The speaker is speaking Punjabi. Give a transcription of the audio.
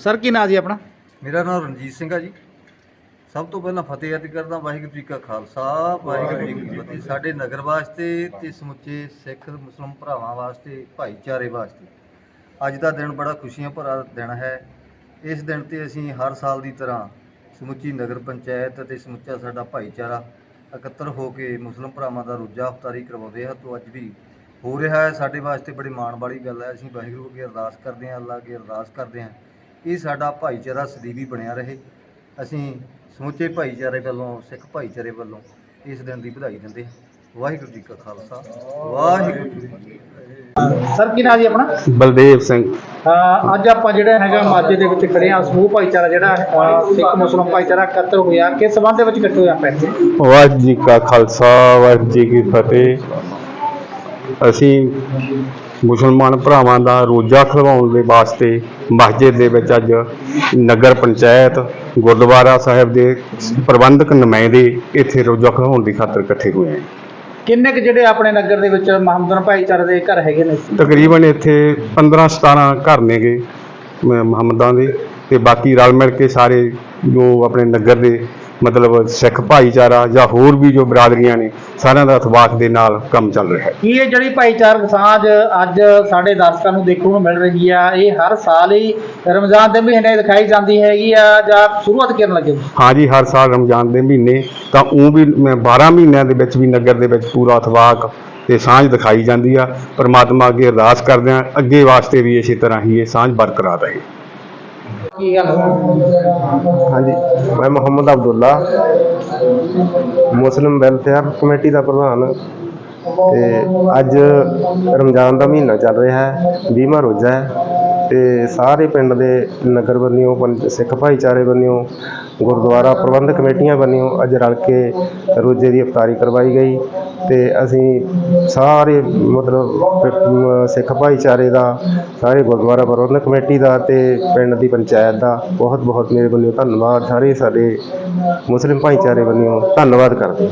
ਸਰ ਕੀ ਨਾਂ ਜੀ ਆਪਣਾ? ਮੇਰਾ ਨਾਮ ਰਣਜੀਤ ਸਿੰਘ ਆ ਜੀ। ਸਭ ਤੋਂ ਪਹਿਲਾਂ ਫਤਿਹ ਅਰਜ਼ ਕਰਦਾ ਵਾਹਿਗੁਰੂ ਜੀ ਕਾ ਖਾਲਸਾ ਵਾਹਿਗੁਰੂ ਜੀ ਕੀ ਫਤਿਹ। ਸਾਡੇ ਨਗਰ ਵਾਸਤੇ ਤੇ ਸਮੁੱਚੇ ਸਿੱਖ ਮੁਸਲਮਾਨ ਭਰਾਵਾਂ ਵਾਸਤੇ ਭਾਈਚਾਰੇ ਵਾਸਤੇ ਅੱਜ ਦਾ ਦਿਨ ਬੜਾ ਖੁਸ਼ੀਆਂ ਭਰਾ ਦਿਨ ਹੈ। ਇਸ ਦਿਨ ਤੇ ਅਸੀਂ ਹਰ ਸਾਲ ਦੀ ਤਰ੍ਹਾਂ ਸਮੁੱਚੀ ਨਗਰ ਪੰਚਾਇਤ ਅਤੇ ਸਮੁੱਚਾ ਸਾਡਾ ਭਾਈਚਾਰਾ ਇਕੱਤਰ ਹੋ ਕੇ ਮੁਸਲਮ ਭਰਾਵਾਂ ਦਾ ਰੋਜ਼ਾ ਅਫਤਾਰੀ ਕਰਵਾਉਂਦੇ ਹਾਂ। ਤੋਂ ਅੱਜ ਵੀ ਹੋ ਰਿਹਾ ਹੈ। ਸਾਡੇ ਵਾਸਤੇ ਬੜੀ ਮਾਣ ਵਾਲੀ ਗੱਲ ਹੈ। ਅਸੀਂ ਵਾਹਿਗੁਰੂ ਅੱਗੇ ਅਰਦਾਸ ਕਰਦੇ ਹਾਂ ਅੱਲਾ ਅੱਗੇ ਅਰਦਾਸ ਕਰਦੇ ਹਾਂ। ਇਹ ਸਾਡਾ ਭਾਈਚਾਰਾ ਸਦੀਵੀ ਬਣਿਆ ਰਹੇ। ਅਸੀਂ ਸਮੁੱਚੇ ਭਾਈਚਾਰੇ ਵੱਲੋਂ ਸਿੱਖ ਭਾਈਚਾਰੇ ਵੱਲੋਂ ਇਸ ਦਿਨ ਦੀ ਵਧਾਈ ਦਿੰਦੇ ਹਾਂ। ਵਾਹਿਗੁਰੂ ਜੀ ਕਾ ਖਾਲਸਾ। ਵਾਹਿਗੁਰੂ ਜੀ ਕੀ ਫਤਿਹ। ਸਰ ਕੀ ਨਾਂ ਜੀ ਆਪਣਾ? ਬਲਦੇਵ ਸਿੰਘ। ਅੱਜ ਆਪਾਂ ਜਿਹੜਾ ਹੈਗਾ ਮਾਝੇ ਦੇ ਵਿੱਚ ਖੜੇ ਆ ਸਮੂਹ ਭਾਈਚਾਰਾ ਜਿਹੜਾ ਸਿੱਖ ਮੁਸਲਮਾਨ ਭਾਈਚਾਰਾ ਇਕੱਤਰ ਹੋਇਆ। ਕਿਸ ਸੰਬੰਧ ਦੇ ਵਿੱਚ ਇਕੱਠੇ ਹੋਏ ਆਪਾਂ ਇੱਥੇ? ਵਾਹਿਗੁਰੂ ਜੀ ਕਾ ਖਾਲਸਾ ਵਾਹਿਗੁਰੂ ਜੀ ਕੀ ਫਤਿਹ। ਅਸੀਂ ਮੁਸਲਮਾਨ ਭਰਾਵਾਂ ਦਾ ਰੋਜ਼ਾ ਖਲਵਾਉਣ ਦੇ ਵਾਸਤੇ ਮਸਜਿਦ ਦੇ ਵਿੱਚ ਅੱਜ ਨਗਰ ਪੰਚਾਇਤ ਗੁਰਦੁਆਰਾ ਸਾਹਿਬ ਦੇ ਪ੍ਰਬੰਧਕ ਨੁਮਾਇੰਦੇ ਇੱਥੇ ਰੋਜ਼ਾ ਖਲਵਾਉਣ ਦੀ ਖਾਤਰ ਇਕੱਠੇ ਹੋਏ ਹਨ ਕਿੰਨੇ ਕੁ ਜਿਹੜੇ ਆਪਣੇ ਨਗਰ ਦੇ ਵਿੱਚ ਮੁਹੰਮਦਨ ਭਾਈਚਾਰੇ ਦੇ ਘਰ ਹੈਗੇ ਨੇ? ਤਕਰੀਬਨ ਇੱਥੇ 15 17 ਘਰ ਨੇਗੇ ਮੁਹੰਮਦਾਂ ਦੇ ਤੇ ਬਾਕੀ ਰਲ ਮਿਲ ਕੇ ਸਾਰੇ ਜੋ ਆਪਣੇ ਨਗਰ ਦੇ ਮਤਲਬ ਸਿੱਖ ਭਾਈਚਾਰਾ ਜਾਂ ਹੋਰ ਵੀ ਜੋ ਬਰਾਦਰੀਆਂ ਨੇ ਸਾਰਿਆਂ ਦਾ ਇਤਫਾਕ ਦੇ ਨਾਲ ਕੰਮ ਚੱਲ ਰਿਹਾ ਹੈ। ਕੀ ਇਹ ਜਿਹੜੀ ਭਾਈਚਾਰਕ ਸਾਂਝ ਅੱਜ ਸਾਡੇ ਦਰਸ਼ਕਾਂ ਨੂੰ ਦੇਖਣ ਨੂੰ ਮਿਲ ਰਹੀ ਆ ਇਹ ਹਰ ਸਾਲ ਹੀ ਰਮਜ਼ਾਨ ਦੇ ਮਹੀਨੇ ਦਿਖਾਈ ਜਾਂਦੀ ਹੈਗੀ ਆ ਜਾਂ ਸ਼ੁਰੂਆਤ ਕਰਨ ਲੱਗੇ ਹਾਂ? ਜੀ ਹਰ ਸਾਲ ਰਮਜ਼ਾਨ ਦੇ ਮਹੀਨੇ ਤਾਂ ਉਹ ਵੀ ਮੈਂ 12 ਮਹੀਨਿਆਂ ਦੇ ਵਿੱਚ ਵੀ ਨਗਰ ਦੇ ਵਿੱਚ ਪੂਰਾ ਇਤਫਾਕ ਤੇ ਸਾਂਝ ਦਿਖਾਈ ਜਾਂਦੀ ਆ। ਪਰਮਾਤਮਾ ਅੱਗੇ ਅਰਦਾਸ ਕਰਦੇ ਆ ਅੱਗੇ ਵਾਸਤੇ ਵੀ ਇਸੇ ਤਰ੍ਹਾਂ ਹੀ ਇਹ ਸਾਂਝ ਬਰਕਰਾਰ ਰਹੇ। ਕੀ ਗੱਲ ਹਾਂਜੀ, ਮੈਂ Muhammad Abdullah, Muslim welfare committee ਦਾ ਪ੍ਰਧਾਨ। ਤੇ ਅੱਜ ਰਮਜ਼ਾਨ ਦਾ ਮਹੀਨਾ ਚੱਲ ਰਿਹਾ ਹੈ 20ਵਾਂ ਰੋਜ਼ਾ ਹੈ, ਤੇ ਸਾਰੇ ਪਿੰਡ ਦੇ ਨਗਰ ਬੰਨਿਓ ਪੰਜ ਸਿੱਖ ਭਾਈਚਾਰੇ ਬੰਨਿਓ, ਗੁਰਦੁਆਰਾ ਪ੍ਰਬੰਧਕ ਕਮੇਟੀਆਂ ਬੰਨਿਓ, ਅੱਜ ਰਲ ਕੇ ਰੋਜ਼ੇ ਦੀ ਇਫਤਾਰੀ ਕਰਵਾਈ ਗਈ। ਤੇ ਅਸੀਂ ਸਾਰੇ ਮਤਲਬ ਸਿੱਖ ਭਾਈਚਾਰੇ ਦਾ, ਸਾਰੇ ਗੁਰਦੁਆਰਾ ਪ੍ਰਬੰਧਕ ਕਮੇਟੀ ਦਾ ਅਤੇ ਪਿੰਡ ਦੀ ਪੰਚਾਇਤ ਦਾ ਬਹੁਤ ਬਹੁਤ ਮੇਰੇ ਵੱਲੋਂ ਧੰਨਵਾਦ। ਸਾਰੇ ਸਾਡੇ ਮੁਸਲਿਮ ਭਾਈਚਾਰੇ ਵੱਲੋਂ ਧੰਨਵਾਦ ਕਰਦੇ